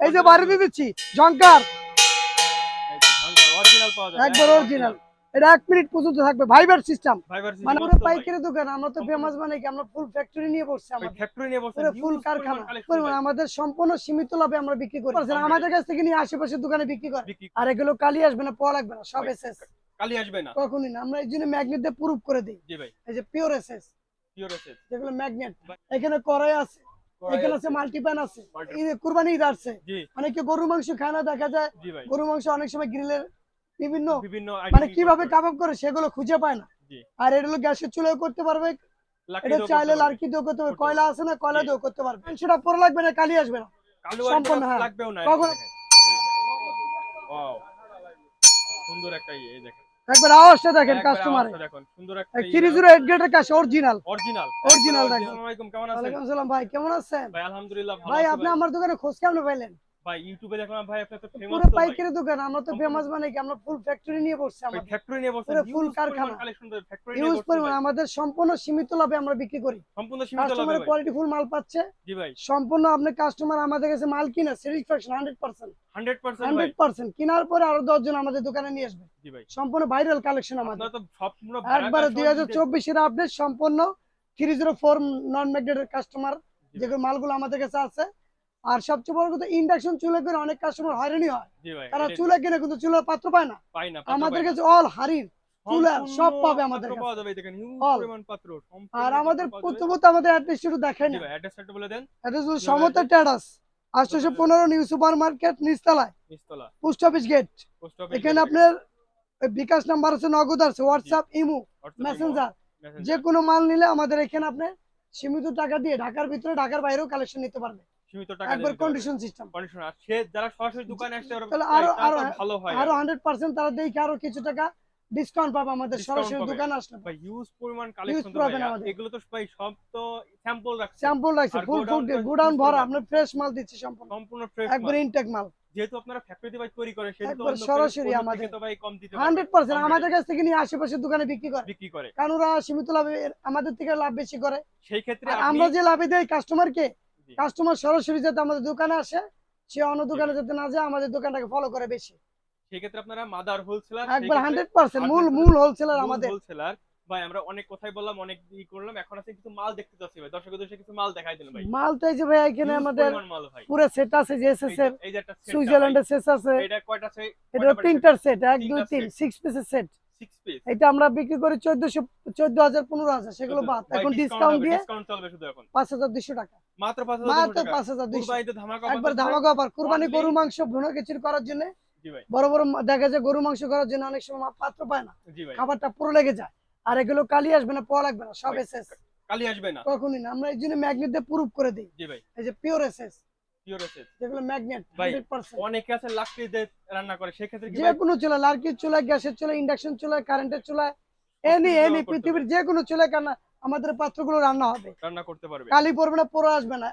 এই যে বাড়িতে দিচ্ছি ঝঙ্কার অরিজিনাল পাওয়া যাবে। একবার অরিজিনাল এটা এক মিনিট পর্যন্ত থাকবে ভাইবার সিস্টেম মানে পুরো পাইকারি দোকান আমরা তো ফেমাস মানে কি আমরা ফুল ফ্যাক্টরি নিয়ে বসছি আমাদের। ফ্যাক্টরি নিয়ে বসে ফুল কারখানা। পরিমাণ আমাদের সম্পূর্ণ সীমিত লাভে আমরা বিক্রি করি। আমাদের কাছ থেকে নিয়ে আশেপাশের দোকানে বিক্রি করে। আর এগুলো কালি আসবে না পড়া লাগবে না সব ভাই, এসএস কালি আসবে না। কখনই না আমরা এই জন্য ম্যাগনেট দিয়ে প্রুফ করে দিই। এই যে পিওর এসএস পিওর এসেস যেগুলো ম্যাগনেট এখানে করাই আছে। এখানে আছে মাল্টিপ্যান আছে। কুরবানি ঈদ আসছে। অনেকে গরুর মাংস খায় না দেখা যায় গরুর মাংস অনেক সময় গ্রিলের বিভিন্ন বিভিন্ন মানে কীভাবে কাবাব করে সেগুলো খুঁজে পায় না। আর এটা হলো গ্যাসের চুলায় করতে পারবে এটা চাইলে। লার্কি দিয়েও করতে পারবে কয়লা আছে না কয়লা। দিয়েও করতে পারবে। সেটা পরে লাগবে না কালি আসবে না? সম্পূর্ণ, সম্পূর্ণ হ্যাঁ। লাগবেও না সুন্দর একটা ইয়ে দেখেন। একবার আওয়াজটা দেখেন কাস্টমারে দেখুন। সুন্দর একটা কাছে অরিজিনাল অরিজিনাল দেখেন। আসসালামু আলাইকুম কেমন আছেন? আসসালাম ভাই কেমন আছেন? ভাই আলহামদুলিল্লাহ ভালো ভাই আপনি আমার দোকানে খোঁজ কেমন পাইলেন? ভাই ইউটিউবে দেখলাম ভাই আপনি তো ফেমাস পুরো পাইকারি দোকান আমরা তো ফেমাস মানে কি? আমরা ফুল ফ্যাক্টরি নিয়ে বসছি ভাই আমাদের। ফ্যাক্টরি নিয়ে বসে পুরো full কারখানা। কালেকশন ফ্যাক্টরি নিয়ে ইউজ পরিমাণ। আমাদের সম্পূর্ণ সীমিত লাভে আমরা বিক্রি করি। সম্পূর্ণ সীমিত লাভে কাস্টমার কোয়ালিটি ফুল মাল পাচ্ছে। জি ভাই। সম্পূর্ণ আপনার কাস্টমার আমাদের কাছে মাল কিনা স্যাটিসফ্যাকশন হান্ড্রেড পার্সেন্ট 100% ভাই। হান্ড্রেড পার্সেন্ট কেনার পরে আরও দশ জন আমাদের দোকানে নিয়ে আসবে। জি ভাই। সম্পূর্ণ ভাইরাল কালেকশন আমাদের। আপনারা তো সব পুরো একবারে দুই হাজার চব্বিশের আপডেট সম্পূর্ণ থ্রি জিরো ফোর নন ম্যাগনেটের কাস্টমার যেগুলো মালগুলো আমাদের কাছে আছে। আর সবচেয়ে বড় কথা ইন্ডাকশন চুলে করে অনেক কাস্টমার হয়রানি হয়। তারা চুলা কিনে কিন্তু চুলার পাত্র পায় না। আমাদের কাছে অল হারির চুলা সব পাবে আমাদের দেখেন আর আমাদের। প্রথমত আমাদের অ্যাড্রেস একটু দেখাই জি না। ভাই অ্যাড্রেসটা বলে দেন। এটা হচ্ছে সমতা ট্যাডাস আটশোশো পনেরো নিউ সুপার মার্কেট নিচতলায় নিচতলা। পোস্ট অফিস গেট এখানে আপনার বিকাশ নাম্বার আছে নগদ আছে হোয়াটসঅ্যাপ ইমো মেসেঞ্জার যে কোনো মাল নিলে আমাদের এখানে আপনি সীমিত টাকা দিয়ে ঢাকার ভিতরে ঢাকার বাইরেও কালেকশন নিতে পারবে। সীমিত টাকা একবার কন্ডিশন সিস্টেম কন্ডিশন আর সে যারা সরাসরি দোকানে আসতে তাহলে আরো- আরো- ভালো হয় আরও হান্ড্রেড পার্সেন্ট তারা দেখে আরও কিছু টাকা ডিসকাউন্ট পাবে আমাদের সরাসরি। দোকানে আসলে। ভাই হিউজ পরিমাণ কালেকশন তো। এগুলো তো ভাই সব তো স্যাম্পল রাখছে। স্যাম্পল আর ফুল godown ফুল গোডাউন ভরা। ফ্রেশ মাল দিচ্ছি সম্পূর্ণ। সম্পূর্ণ ফ্রেশ একবার ইনটেক মাল। যেহেতু আপনারা তৈরি করে সেহেতু একবার সরাসরি আমাদের। থেকে তো ভাই কম দিতে হান্ড্রেড পার্সেন্ট আমাদের কাছ থেকে নিয়ে আশেপাশের দোকানে বিক্রি করে। বিক্রি করে। কারণ ওরা সীমিত লাভে আমাদের থেকে লাভ বেশি করে। সেই ক্ষেত্রে আমরা যে লাভে দেই কাস্টমারকে। কাস্টমার সরাসরি যাতে আমাদের দোকানে আসে সে অন্য দোকানে যাতে না যায় আমাদের দোকানটাকে ফলো করে বেশি। সেই ক্ষেত্রে আপনারা মাদার হোলসেলার একবার হান্ড্রেড পার্সেন্ট মূল মূল হোলসেলার আমাদের। হোলসেলার ভাই আমরা অনেক কথাই বললাম অনেক ই করলাম এখন আছে কিছু মাল দেখতে চাচ্ছি ভাই। দর্শক দর্শক কিছু মাল দেখাই দেন ভাই। মাল তো এই যে ভাই এখানে আমাদের পুরো সেট আছে যে এস এই এস যে- এর এই যে একটা সুইজারল্যান্ডের সেট আছে। এটা কয়টা আছে? এটা তিনটার সেট এক দুই তিনটা তিন set। সিক্স পিসের সেট 6 এটা আমরা বিক্রি করি চোদ্দশো চোদ্দ হাজার পনেরো হাজার সেগুলো বাদ এখন ডিসকাউন্ট দিয়ে ডিসকাউন্ট চলবে শুধু এখন? পাঁচ হাজার দুশো টাকা। মাত্র 5000 মাত্র টাকা? পাঁচ হাজার দুশো একবার ধামাকা অফার কুরবানি গরু মাংস ভুনো খিচুড়ি করার জন্য বড় বড় দেখা যায় গরু মাংস করার জন্য অনেক সময় পাত্র পায় না। খাবারটা পুরো লেগে যায়। আর এগুলো কালি আসবে না পোয়া লাগবে না সব এসএস। কালি আসবে না। কখনই না। আমরা এই জন্য ম্যাগনেট দিয়ে প্রুফ করে দিই। এই যে পিওর এসএস। পিওর এসেস যেগুলো ম্যাগনেট ভাই, হান্ড্রেড পার্সেন্ট অনেকে আছে লাকড়ি দিয়ে রান্না করে সেই যে কোনো চুলা লার্কির চুলা গ্যাসের চুলা ইন্ডাকশন চুলা কারেন্টের চুলা এনি এনি পৃথিবীর যে কোনো চুলা কেন আমাদের পাত্রগুলো রান্না হবে। রান্না করতে পারবে। কালি পড়বে না পুরো আসবে না।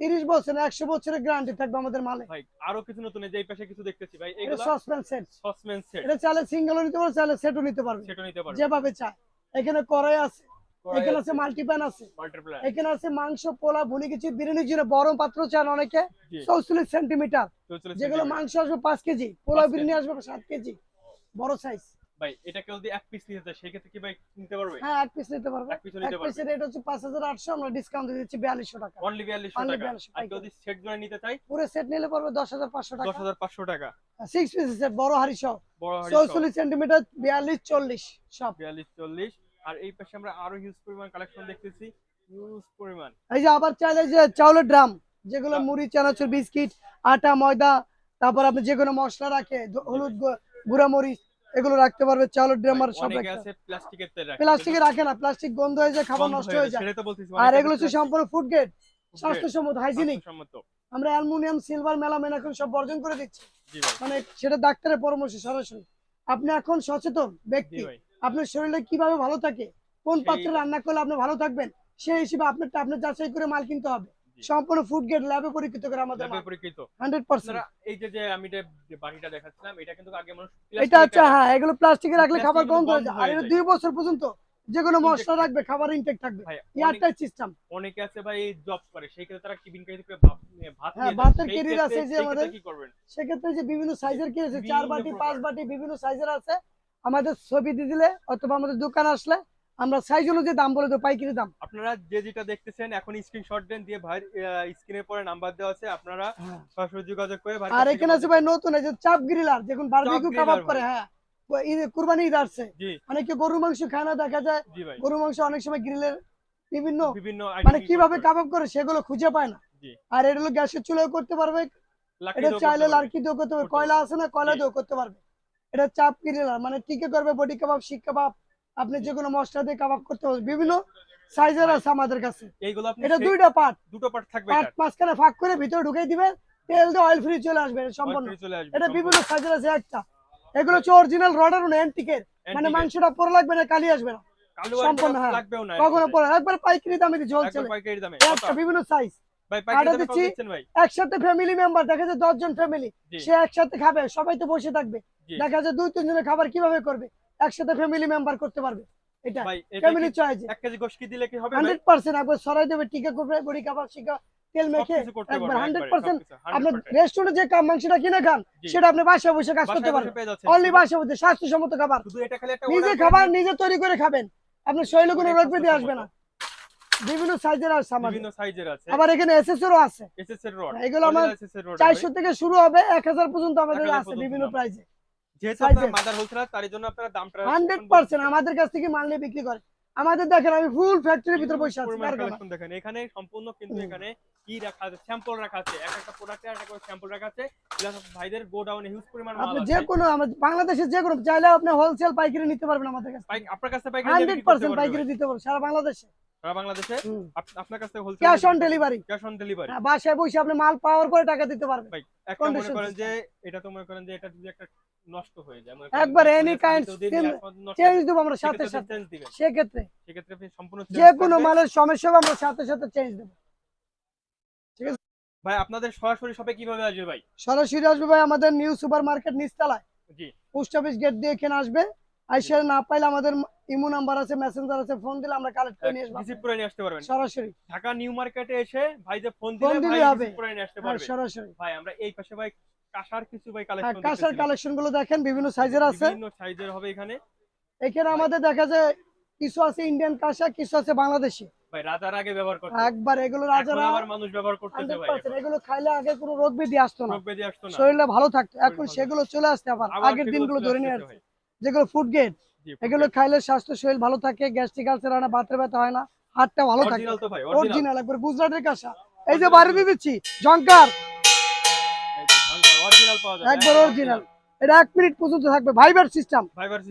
তিরিশ বছর একশো বছরের গ্যারান্টি থাকবে আমাদের মালে। ভাই আরও কিছু নতুন এই যে এই পাশে কিছু দেখতেছি। ভাই এগুলো সসপ্যান সেট সসমেন সেট এটা চাইলে সিঙ্গেলও নিতে পারবে চাইলে সেটও নিতে পারবে। সেটা নিতে পারবে। যেভাবে চায়। এখানে কড়াই আছে। এখানে আছে মাল্টিপ্যান আছে। এখানে আছে মাংস পোলা ভুনি কিছু বিরিয়ানির জন্য বড় পাত্র চান অনেকে। চৌচল্লিশ সেন্টিমিটার। যেগুলো মাংস আসবে পাঁচ কেজি পোলা বিরিয়ানি আসবে সাত কেজি বড় সাইজ ভাই এটা কেউ যদি এক পিস নিতে চায় সেই কি ভাই নিতে পারবে? হ্যাঁ এক পিস নিতে পারবে। এক পিস নিতে পারবে। পিসের রেট হচ্ছে পাঁচ হাজার আটশো আমরা ডিসকাউন্ট দিয়ে দিচ্ছি টাকা। অনলি 4200 টাকা। আর যদি সেট নিতে পুরো নিলে পড়বে টাকা। 10500 টাকা। সিক্স পিস সেট বড় হাড়ি সহ। সব। 42 40 আর এই পাশে আমরা আরও হিউজ পরিমাণ কালেকশন দেখতেছি। হিউজ পরিমাণ। এই যে আবার চাইলে যে চাউলের ড্রাম যেগুলো হ্যাঁ। মুড়ি চানাচুর বিস্কিট আটা ময়দা তারপর আপনি যে কোনো মশলা রাখে হলুদ গুঁড়া মরিচ এগুলো রাখতে পারবে চাউলের সব প্লাস্টিকের প্লাস্টিকে রাখে না প্লাস্টিক গন্ধ হয়ে যায় খাবার নষ্ট হয়ে যায়, আর এগুলো হচ্ছে সম্পূর্ণ ফুড গ্রেড স্বাস্থ্যসম্মত হাইজিনিক আমরা অ্যালুমিনিয়াম সিলভার মেলামেন এখন সব বর্জন করে দিচ্ছি। মানে সেটা ডাক্তারের পরামর্শ সরাসরি। আপনি এখন সচেতন ব্যক্তি। আপনার শরীরে কীভাবে ভালো থাকে? কোন পাত্রে রান্না করলে আপনি ভালো থাকবেন? সেই হিসেবে আপনারটা আপনি যাচাই করে মাল কিনতে হবে। সম্পূর্ণ ফুড গ্রেড ল্যাবে পরীক্ষিত করে আমাদের ল্যাবে পরীক্ষিত। হান্ড্রেড পার্সেন্ট আপনারা এই যে যে আমি যে দেখাচ্ছিলাম এটা কিন্তু আগে মানুষ এটা হচ্ছে হ্যাঁ এগুলো প্লাস্টিকে রাখলে খাবার গন্ধ হয়ে যায়। আর এটা বছর পর্যন্ত যে কোনো মশলা রাখবে খাবার ইনটেক থাকবে। এয়ারটাইট সিস্টেম অনেকে আছে ভাই জব করে। সেই ক্ষেত্রে তারা টিফিন ক্যারি করে ভাত হ্যাঁ, ভাতের ক্ষেত্রে- আছে যে আমাদের- কি করবেন? সেক্ষেত্রে যে বিভিন্ন সাইজের কি আছে? চার বাটি। পাঁচ বাটি বিভিন্ন সাইজের আছে। আমাদের ছবি দিয়ে দিলে অথবা আমাদের দোকান আসলে আমরা সাইজ অনুযায়ী দাম বলে দেবো পাইকারি দাম। আপনারা যে যেটা দেখতেছেন এখন স্ক্রিনশট দেন দিয়ে ভাই স্ক্রিনের পরে নাম্বার দেওয়া আছে আপনারা সরাসরি যোগাযোগ করে আর এখানে আছে ভাই নতুন এই যে চাপ গ্রিলার দেখুন বারবিকিউ কাবাব করে হ্যাঁ। ও ঈদ কুরবানি ঈদ আসছে। অনেকে গরুর মাংস খায় না দেখা যায় জি ভাই। গরুর মাংস অনেক সময় গ্রিলের বিভিন্ন বিভিন্ন মানে কীভাবে। কাবাব করে সেগুলো খুঁজে পায় না। আর এটা হলো গ্যাসের চুলায় করতে পারবে। এটা চাইলে। লার্কি দিয়েও করতে পারবে। কয়লা আছে না কয়লা। দিয়েও করতে পারবে। এটা চাপ গ্রিলার মানে টিকে করবে? বডি কাবাব শিক কাবাব আপনি যে কোনো মশলা দিয়ে কাবাব করতে পারবেন বিভিন্ন সাইজের আছে আমাদের কাছে। এইগুলো আপনি এটা দুইটা পার্ট দুটো পার্ট থাকবে পার্ট এটা। মাঝখানে ফাঁক করে ভিতরে ঢুকাই দিবে তেল দিয়ে অয়েল ফ্রি চলে আসবে সম্পূর্ণ। এটা বিভিন্ন সাইজের আছে একটা। এগুলো হচ্ছে অরিজিনাল রডার অ্যান্টিকের মানে মাংসটা পরে লাগবে না কালি আসবে না। সম্পূর্ণ, হ্যাঁ। কখনো পরে একবার পাইকারি দামে দিয়ে ঝোল চলে? একটা বিভিন্ন সাইজ একসাথে ফ্যামিলি মেম্বার দেখা যায় দশ জন ফ্যামিলি সে একসাথে খাবে সবাই তো বসে থাকবে। দেখা যায় দুই তিন জনের খাবার কীভাবে করবে? একসাথে ফ্যামিলি মেম্বার করতে পারবে। এটা ফ্যামিলি চয়েস এক কেজি গোশ কি দিলে কি হবে ভাই? হান্ড্রেড পার্সেন্ট একবার সরাই দেবে টিকা করবে বড়ি কাবাব শিকা তেল মেখে একবার পারবে হান্ড্রেড একবারে, পার্সেন্ট সবকিছু, আপনার 100% আপনি রেস্টুরেন্টে যে কাম মাংসটা কিনে খান সেটা আপনি বাসায় বসে কাজ করতে পারবেন। অনলি বাসায় বসে স্বাস্থ্যসম্মত খাবার। শুধু এটা খালি একটা নিজে খাবার নিজে তৈরি করে খাবেন। আপনার শরীরে কোনো রোগ ব্যাধি আসবে না। বিভিন্ন সাইজের আছে আমাদের। বিভিন্ন সাইজের আছে। আবার এখানে এসএসএরও আছে। এসএস এর রড এগুলো আমার চারশো থেকে শুরু হবে এক হাজার পর্যন্ত আমাদের আছে বিভিন্ন। প্রাইসে যেহেতু size আপনার মাদার হোলসেলার তার জন্য আপনারা দামটা হান্ড্রেড পার্সেন্ট আমাদের কাছ থেকে মাল নিয়ে বিক্রি করে। আমাদের দেখেন আমি ফুল ফ্যাক্টরির ভিতরে বসে আছি কালেকশন দেখেন। এখানে সম্পূর্ণ কিন্তু এখানে কি রাখা আছে? স্যাম্পল রাখা আছে। এক একটা প্রোডাক্টে একটা স্যাম্পল রাখা আছে। প্লাস ভাইদের গোডাউনে হিউজ পরিমাণ মাল আপনি যে কোনো আমাদের বাংলাদেশের যে কোনো চাইলে আপনি হোলসেল পাইকারি নিতে পারবেন আমাদের কাছে আপনার কাছে পাইকারি দিতে পারবেন সারা বাংলাদেশে। সারা বাংলাদেশে? আপনার কাছে wholesale cash on delivery cash on delivery বাসায় বসে আপনি মাল পাওয়ার পরে টাকা দিতে পারবেন। ভাই একটা মনে করেন যে এটা তো মনে করেন যে এটা যদি একটা নষ্ট হয়ে যায়। একবার মাস নষ্ট চেঞ্জ দেবো আমরা সাথে সাথে। সেক্ষেত্রে। সেক্ষেত্রে আপনি সম্পূর্ণ যে কোনো মালের সমস্যা হবে আমরা সাথে সাথে চেঞ্জ দেবো। ভাই আপনাদের সরাসরি শপে কীভাবে আসবে ভাই? সরাসরি আসবে ভাই আমাদের নিউ সুপার মার্কেট নিচতলায়। জি। পোস্ট অফিস গেট দিয়ে এখানে আসবে। আইসে না পাইলে আমাদের ইমো নাম্বার আছে মেসেঞ্জার আছে ফোন দিলে আমরা কালেক্ট করে নিয়ে আসব। রিসিভ করে নিয়ে আসতে পারবেন। সরাসরি। ঢাকা নিউ মার্কেটে এসে ভাই যে ফোন দিলে ভাই। রিসিভ করে নিয়ে আসতে হ্যাঁ পারবে। সরাসরি। ভাই আমরা এই পাশে ভাই কাঁসার কিছু ভাই হ্যাঁ কালেকশন কাঁসার কালেকশনগুলো দেখেন বিভিন্ন সাইজের আছে। বিভিন্ন সাইজের হবে এখানে। এখানে আমাদের দেখা যায় কিছু আছে ইন্ডিয়ান কাঁসা কিছু আছে বাংলাদেশি। ভাই রাজার আগে ব্যবহার করতে। একবার এগুলো রাজারা আবার মানুষ ব্যবহার করতেছে ভাই এগুলো খাইলে আগে কোনো রোগ ব্যাধি আসতো না। রোগ ব্যাধি আসতো না। শরীরে ভালো থাকতো। এখন সেগুলো চলে আসতে আবার। আগের দিনগুলো ধরে নিয়ে আসছে। যেগুলো ফুড গেট এগুলো খাইলে স্বাস্থ্য শরীর ভালো থাকে গ্যাস্ট্রিক আলসার হয় না বাতের ব্যথা হয় না হাতটা ভালো থাকে। অরিজিনাল একবার গুজরাটের কাঁসা। এই যে বাড়ি দিচ্ছি জঙ্কার অরিজিনাল পাওয়া যাবে। একবার অরিজিনাল এটা এক মিনিট পর্যন্ত থাকবে। ভাইবার সিস্টেম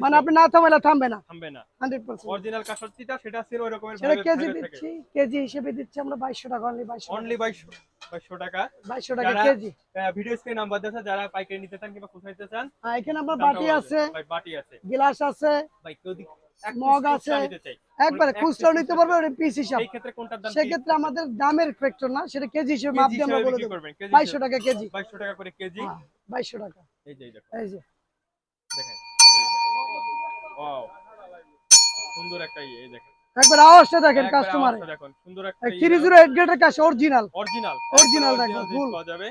মানে আপনি না থামাইলে থামবে না। থামবে না। Hundred percent. অরিজিনাল কাঁসার সেটা ছিল ওই রকমের সেটা কেজি দিচ্ছি। কেজি হিসেবে দিচ্ছি আমরা বাইশশো টাকা অনলি বাইশশো অনলি 2200 টাকা। বাইশশো টাকা কেজি। ভিডিও স্ক্রিন নাম্বার যারা পাইকারি নিতে চান কিংবা নিতে চান আর এখানে আমার বাটি আছে। বাটি আছে। গ্লাস আছে। ভাই কেউ মগ আছে। খুচরা নিতে চাই, একবারে এক নিতে পারবে ওটা পিস হিসাব। সেই ক্ষেত্রে কোনটার দাম সেক্ষেত্রে আমাদের দামের ফ্যাক্টর না সেটা কেজি হিসেবে মাপ দিয়ে আমরা বলে দেবো। বাইশশো টাকা কেজি। 2200 টাকা করে কেজি। হ্যাঁ বাইশশো টাকা। এই যে এই যে। দেখেন সুন্দর একটা ইয়ে এই দেখেন। একবার আওয়াজটা দেখেন কাস্টমার দেখুন সুন্দর একটা গ্রেডের কাছে অরিজিনাল অরিজিনাল। পাওয়া যাবে।